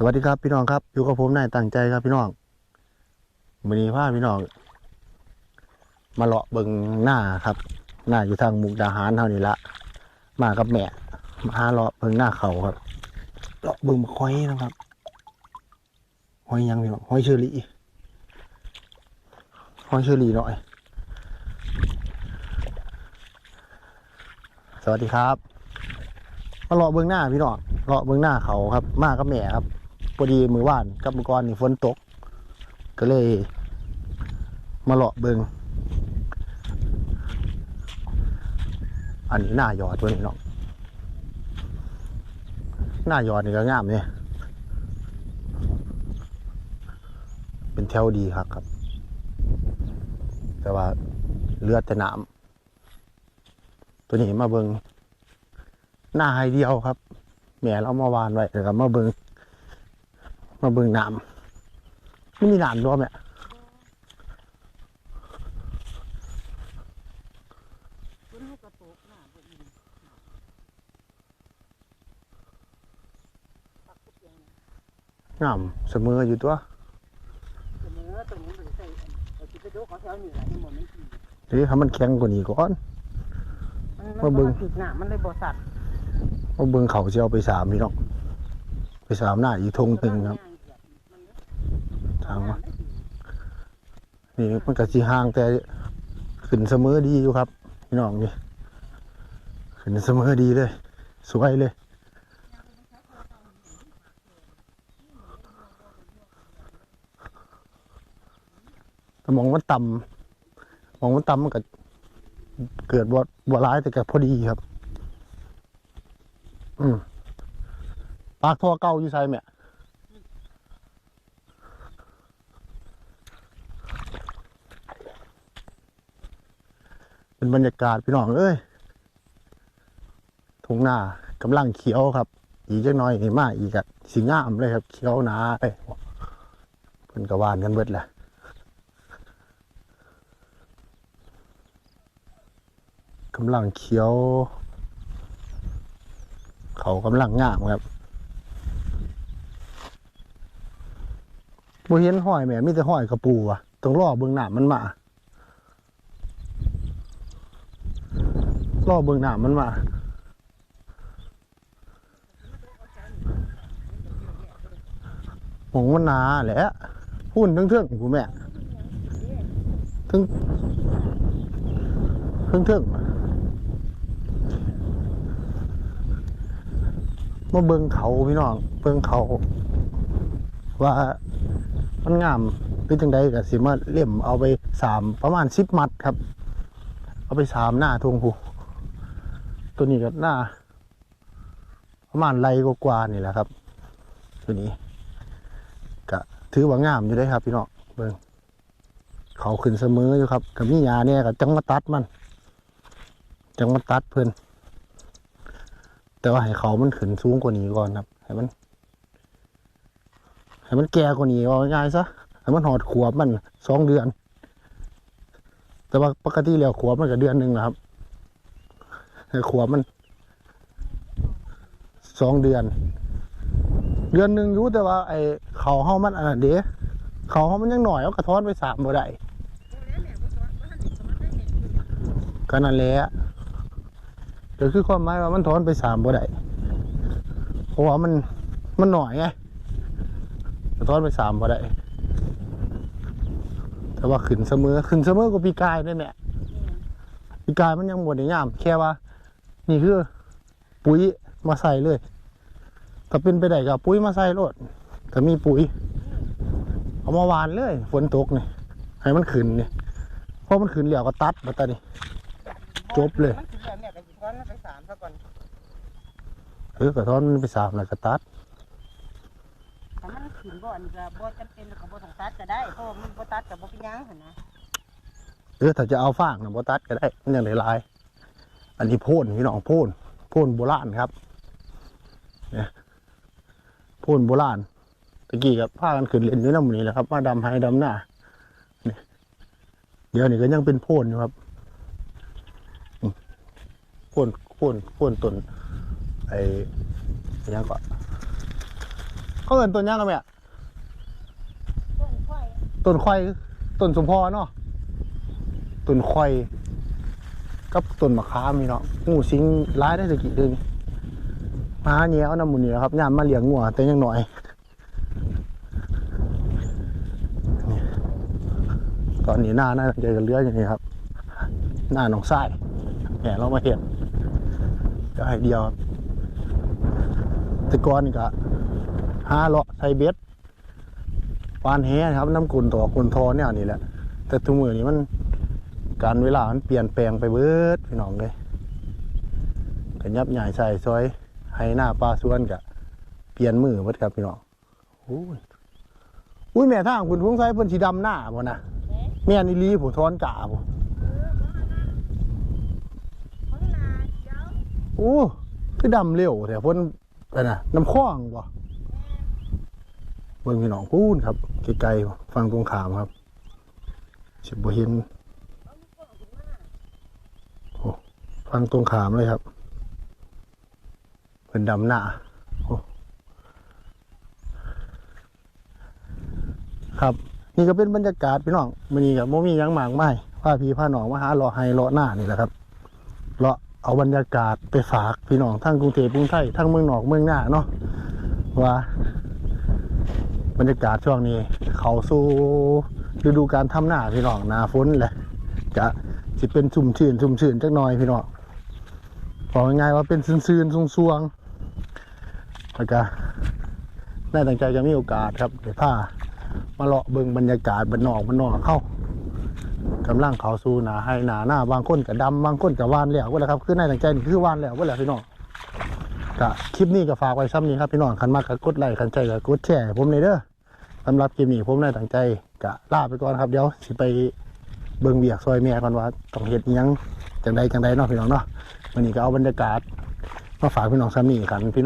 สวัสดีครับพี่น้องครับอยู่กับผมนายตั้งใจครับพี่น้องวันนี้พาพี่น้อง มาเลาะเบิงหน้าครับ หน้าอยู่ทางมุกดาหารเท่านี้ละมากับแม่มาหาเลาะเบิงหน้าเขาครับเลาะเบิงบักหอยนะครับหอยยังพี่น้องหอยเชอรี่หอยเชอรี่หน่อย สวัสดีครับมาเลาะเบิงหน้าพี่น้องเลาะเบิงหน้าเขาครับ มากับแม่ครับ พอดีมือว่านกับมือก่อนนี่ฝนตก ก็เลย มาเลาะเบิงอันนี้หน้ายอดตัวนี้เนาะหน้ายอดนี่ก็งามเนี่ยเป็นแถวดีครับครับ แต่ว่าเลือดแต่น้ำตัวนี้มาเบิงหน้าให้เดียวครับแม่เรามาวานไว้แล้วก็มาเบิง มาเบิ่งน้ำไม่มีน้ำรวมเนี่ยฝนมันก็ตกหน้าบ่อิ่มปักกุดเดียวเนี่ยน้ำเสมออยู่ตัวเสมอตรงนี้มันจะใส่อันเอาสิไปดูเขาแถวนี้แหละที่หมดมันกินหรือถ้ามันแข็งกว่านี้ก่อนมันมาเบิ่งถึกหน้ามันเลยบ่สัตว์มาเบิ่งเขาจะเอาไปสามพี่น้องไปสามหน้าอีกทงตึงครับ ทางวะนี่มันก็สีห่างแต่ขึ้นเสมอดีอยู่ครับพี่น้องนี่ขึ้นเสมอดีเลย สวยเลยแต่มองมันต่ำมองมันต่ำมันก็เกิดบ่บ่ร้ายแต่ก็พอดีครับ อืมปากท่อเก่าอยู่ใส่แม่ เป็นบรรยากาศพี่น้องเอ้ยทุ่งนากำลังเขียวครับ อีกจักน่อยนี่มาอีกอะสีงามเลยครับ เขียวหนาเอ้ยเพิ่นกวานกันเบิดแหละกำลังเขียว เขากำลังงามครับบ่เห็นห้อยแม่มีแต่ห้อยกระปูอะต้องรอเบิ่งหน้ามันมา รอเบิ่งหน้ามันมาหงมันหนาแหละพูนทั้งเทืองๆกูแม่ทั้งทั้งเทืองมาเบิ่งเขาพี่น้องเบิ่งเขา ว่ามันงามหรือจังใดก็สิมาเล่มเอาไปสามประมาณสิบมัดครับ เอาไปสามหน้าทวงผู ตัวนี้ก็หน้าประมาณไรกว่านี่แหละครับ ตัวนี้ก็ถือว่างามอยู่ได้ครับ พี่น้องเบิ่งเขาขึ้นเสมออยู่ครับกับมียาเนี่ยกับจังมาตัดมัน จังมาตัดเพิ่อนแต่ว่าให้เขามันขึ้นสูงกว่านี้ก่อนครับ ให้มัน ให้มันแก่กว่านี้ว่าง่ายๆซะให้มันหอดขวบมันสองเดือน แต่ว่าปกติแล้วขวบมันก็เดือนหนึ่งนะครับ แต่ขวบมันสองเดือน เดือนหนึ่งอยู่แต่ว่า ไอ้เขาเฮามันอันนั้นเด้เขาเฮามันยังหน่อยเอากระท้อนไปสามบ่ได้ก็นั่นแหละเดี๋ยวคือความหมายว่ามันถอนไปสามบ่ได้เพราะว่ามันมันหน่อยไงกระท้อนไปสามบ่ได้แต่ว่าขึ้นเสมอขึ้นเสมอกว่าปีกายนั่นแหละปีกายมันยังหมดในงามแค่ว่า นี่คือปุ๋ยมาใส่เลย ถ้าเป็นไปได้กับปุ๋ยมาใส่รถถ้ามีปุ๋ย เอามาหวานเลย ฝนตกนี่ให้มันขึ้นนี่เพราะมันขึ้นแล้วก็ตัดมาตอนนี้จบเลยมันถึงแล้วแม่ก็สิถอนมันไปสามซะก่อนเออกระท้อนมันไปสามแล้วก็ตัดถ้ามันขึ้นบ่อันก็บ่จำเป็นก็บ่ต้องตัดก็ได้เพราะว่ามันบ่ตัดก็บ่เป็นหยังหั่นนะเออถ้าจะเอาฟางนะบ่ตัดก็ได้มันยังหลายๆ อันนี้โพ่นพี่น้องโพ่นโพ่นโบราณครับเนี่ยโพ่นโบราณตะกี้กับผ้ากันขึ้นเล่นอยู่น้ำหมืนี้แหละครับมาดำให้ดำหน้านี่เดี๋ยวนี้ก็ยังเป็นโพ่นอยู่ครับอืมโพ่นโพ่นโพ่นต้นไอ้อิหยังก็เขาเอินต้นหยังกันแม่ต้นไข่ต้นควายต้นสมพอเนาะต้นควาย กับต้นมะขามนี่เนาะงูสิงร้ายได้สักกี่เดือนมาหาแย่เอาน้ำมันนี่แหละครับยามมาเลี้ยงงัวแต่ยังหน่อยนี่ตอนนี้หน้าน่าจะกันเลืออย่างนี้ครับ หน้าหนองทรายแหมเรามาเห็นเดี๋ยวให้เดียวครับต่ก่อนก็หาเลาะใส่เบ็ดปานแฮนะครับน้ำกุนต่อกุนทอเนี่ยนี่แหละ แต่ทุกมือนี้มัน การเวลามันเปลี่ยนแปลงไปเบิดพี่น้องเลยกันยับใหญ่ใส่ซอยให้หน้าปลาสวนกะเปลี่ยนมือเบิดครับพี่น้องโอ้ยอุ้ยแม่ทางคุณพงใส่เพิ่นสีดำหน้าบ่นะแม่นี่ลีผู้ทอนกะบ่ของนาเจ้าโอ้คือดำเร็วแต่เพิ่นไปน่ะน้ำคลองบ่เบิ่งพี่น้องพูนครับไกลๆฟังตรงขามครับสิบ่เห็น ฟังตรงขามเลยครับ เป็นดำหน้าครับ นี่ก็เป็นบรรยากาศพี่น้องมันนี่กับโมมียังหมากไม่พาพี่พาหนองมาหาเลาะไฮเลาะหน้านี่แหละครับเลาะเอาบรรยากาศไปฝากพี่น้องทั้งกรุงเทพกรุงไทยทั้งเมืองหนอกเมืองหน้าเนาะว่า บรรยากาศช่วงนี้ เขาสู่ฤดูการทำหน้าพี่น้องหนาฝนแหละจะสิเป็นชุ่มชื่นชุ่มชื่นจักหน่อยพี่น้อง บอกง่ายๆว่าเป็นซื่นๆซวงๆแล้วก็น่าตั้งใจจะมีโอกาสครับเดี๋ยวพามาเลาะเบิ่งบรรยากาศบานนอกบานนอกเข้ากำลังเขาสู่หนาให้หนาหน้าบางคนกับดำบางคนกับวานแล้วก็แล้วครับคือน่าตั้งใจนี่คือวานแล้วก็แล้วพี่น้องก็คลิปนี้ก็ฝากไว้ซ้ำนี้ครับพี่น้องคันมากก็กดไลค์คันใจก็กดแชร์ผมเลยเด้อสำหรับคลิปนี้ผมน่าตั้งใจกะลาไปก่อนครับเดี๋ยวสิไปเบิ่งเบียกซอยแม่ก่อนว่าต้องเฮ็ดยังจังใดจังใดเนาะพี่น้องเนาะ วันนี้ก็เอาบรรยากาศมาฝากพี่น้องซ้ำนี่กันพี่